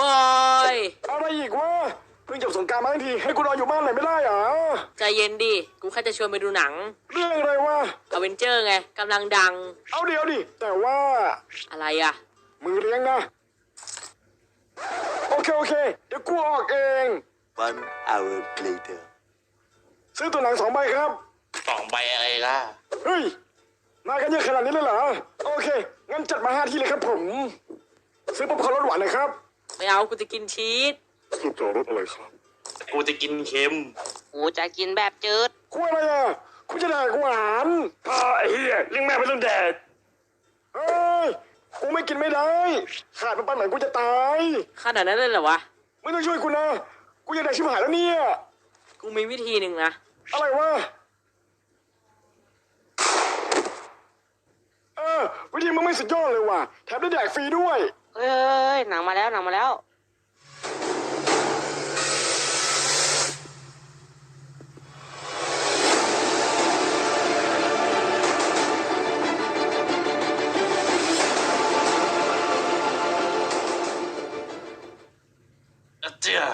บอยอะไรอีกวะเพิ่งจบสงกรารมาทั้งทีให้กูนอนอยู่บ้านหน่อยไม่ได้เหรอใจเย็นดิ กูแค่จะชวนไปดูหนังเรื่องอะไรวะอเวนเจอร์ไงกำลังดังเอาเดี๋ยวดิแต่ว่าอะไรอะมือเลี้ยงนะโอเคโอเคเดี๋ยวกูออกเอง One hour later. ซื้อตัวหนังสองใบครับ สองใบอะไรล่ะ เฮ้ย มากันเยอะขนาดนี้เลยเหรอ โอเค งั้นจัดมาห้าที่เลยครับผม ซื้อป๊อปคอร์นรสหวานหน่อยครับ ไม่เอากูจะกินชีสสรุปจะเอารสอะไรครับกูจะกินเค็ม กูจะกินแบบจืด กูอะไรอะกูจะแดกหวานอ่าไอ้เหี้ยเลี้ยงแม่ไม่ต้องแดกเฮ้ยกูไม่กินไม่ได้ ขาดมันไปไหนกูจะตายขนาดนั้นเลยเหรอวะ ไม่ต้องช่วยกูนะ กูจะแดกชิบหายแล้วเนี่ย กูมีวิธีหนึ่งนะ อะไรวะเออวิธีมึงไม่สุดยอดเลยว่ะแถมได้แดกฟรีด้วย เฮ้ยหนังมาแล้วหนังมาแล้วเจ้า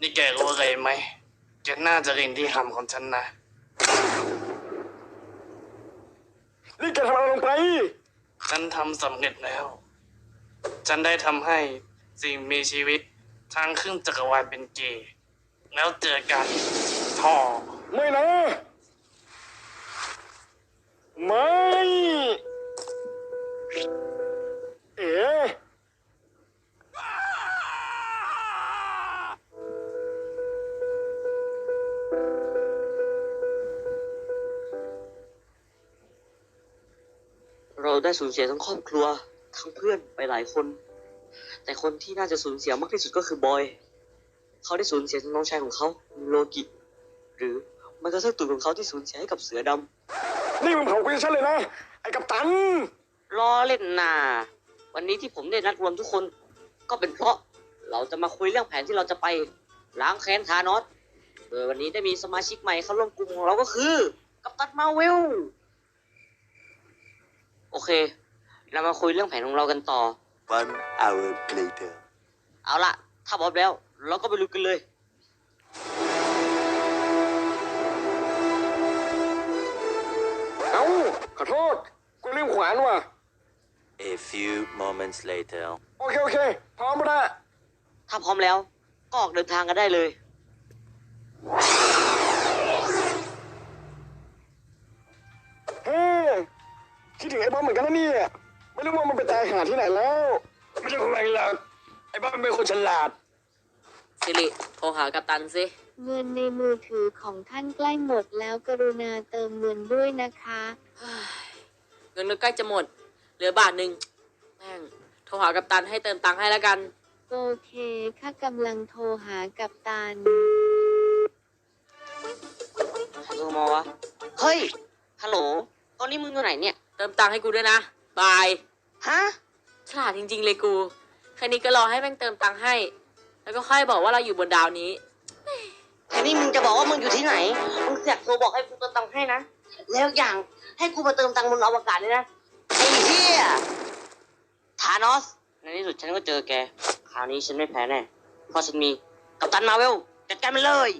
นี่แกรู้อะไรไหม แกน่าจะเรียนที่คำของฉันนะ นี่แกทำอะไรลงไป ฉันทำสำเร็จแล้ว ฉันได้ทำให้สิ่งมีชีวิตทางครึ่งจักรวาลเป็นเกย์แล้วเจอกันท่อไม่นะ ไม่ เอ๋เราได้สูญเสียทั้งครอบครัว ทั้งเพื่อนไปหลายคน แต่คนที่น่าจะสูญเสียมากที่สุดก็คือบอย เขาได้สูญเสียทั้งน้องชายของเขาโลกิ หรือมันก็ทั่งตุ่นของเขาที่สูญเสียให้กับเสือดำนี่มึงเผากูฉันเลยนะ ไอ้กัปตัน ล้อเล่นนาวันนี้ที่ผมได้นัดรวมทุกคน ก็เป็นเพราะเราจะมาคุยเรื่องแผนที่เราจะไปล้างแค้นธานอสโดยวันนี้ได้มีสมาชิกใหม่เข้าร่วมกลุ่มของเราก็คือ กัปตันมาเวล โอเค เรามาคุยเรื่องแผนของเรากันต่อ One hour later. เอาละถ้าพร้อมแล้ว เราก็ไปลุยกันเลย เอ้า ขอโทษ กูลืมขวานว่ะ A few moments later. โอเค โอเค พร้อมแล้วถ้าพร้อมแล้ว ก็ออกเดินทางกันได้เลย เฮ้ยคิดถึงไอ้บอมเหมือนกันนะเนี่ย ไม่รู้ว่ามันไปตายหาที่ไหนแล้ว ไม่ใช่คนไรหรอกไอ้บอมเป็นคนฉลาด สิริโทรหากัปตันสิ เงินในมือถือของท่านใกล้หมดแล้วกรุณาเติมเงินด้วยนะคะ เงินก็ใกล้จะหมด เหลือบาทหนึ่งแม่งโทรหากัปตันให้เติมตังค์ให้แล้วกัน โอเคข้ากำลังโทรหากับตันใครโทรมาวะ เฮ้ย ฮัลโหลตอนนี้มึงอยู่ไหนเนี่ย เติมตังค์ให้กูด้วยนะ บาย ฮะ ฉลาดจริง ๆ เลยกู แค่นี้ก็รอให้แม่งเติมตังค์ให้ แล้วก็ค่อยบอกว่าเราอยู่บนดาวนี้ แค่นี้มึงจะบอกว่ามึงอยู่ที่ไหน มึงเสียกโทรบอกให้กูเติมตังค์ให้นะ แล้วอย่างให้กูมาเติมตังค์บนอวกาศเลยนะ ไอ้เหี้ยธานอส ในที่สุดฉันก็เจอแก คราวนี้ฉันไม่แพ้แน่ เพราะฉันมีกัปตันมาเวลจัดการมันเลย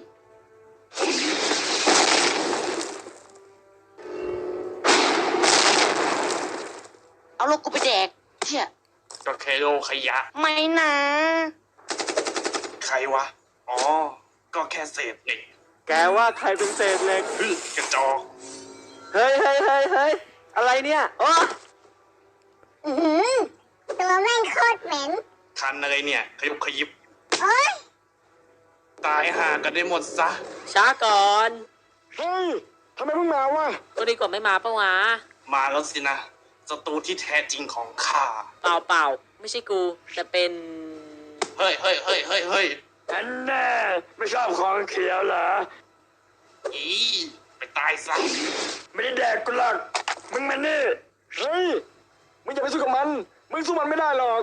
เอาลูกกูไปแดกเชี่ยก็แค่โลขยะ ไม่นะ ใครวะ อ๋อ ก็แค่เศษเหล็กแกว่าใครเป็นเศษเหล็กฮึกระจอกเฮ้ยเฮ้ยเฮ้ยเฮ้ยอะไรเนี่ยโอ้อื้อหือตัวแม่งโคตรเหม็นคันอะไรเนี่ย ขยุบขยิบโอ๊ยตายห่ากันได้หมดซะ ช้าก่อน เฮ้ยทำไมเพิ่งมาวะ ก็ดีกว่าไม่มาปะวะ มาแล้วสินะ ศัตรูที่แท้จริงของข้า เปล่าเปล่าๆไม่ใช่กูแต่เป็นเฮ้ยเฮ้ยเฮ้ยเฮ้ยเฮ้ยอันแน่ไม่ชอบของเขียวเหรอ อีไปตายซะ ไม่ได้แดกกูหรอกมึงมานี่เฮ้ย มึงอย่าไปสู้กับมัน มึงสู้มันไม่ได้หรอก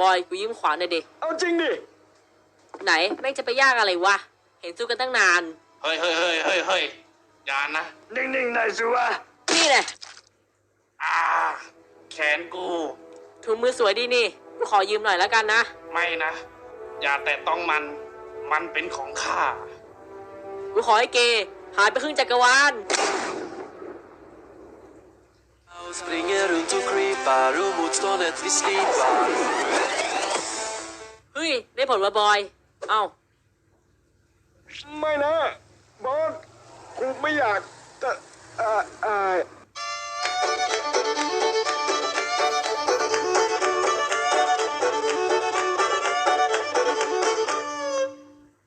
บอยกูยิ้มขวานหน่อยดิเอาจริงดิ ไหนแม่งจะไปยากอะไรวะเห็นสู้กันตั้งนานเฮ้ยเฮ้ยเฮ้ยเฮ้ยเฮ้ยอย่านะ นิ่งๆหน่อยสิวะนี่แหละ อ่าแขนกู ถุงมือสวยดีนี่กูขอยืมหน่อยแล้วกันนะ ไม่นะ อย่าแตะต้องมัน มันเป็นของข้า กูขอให้เกย์หายไปครึ่งจักรวาล Springer runt och creepar Omotståndet vi slipar เฮ้ย ได้ผลว่าบอย เอ้า ไม่นะ บอสกูไม่อยากจะเอ่อเอ่อ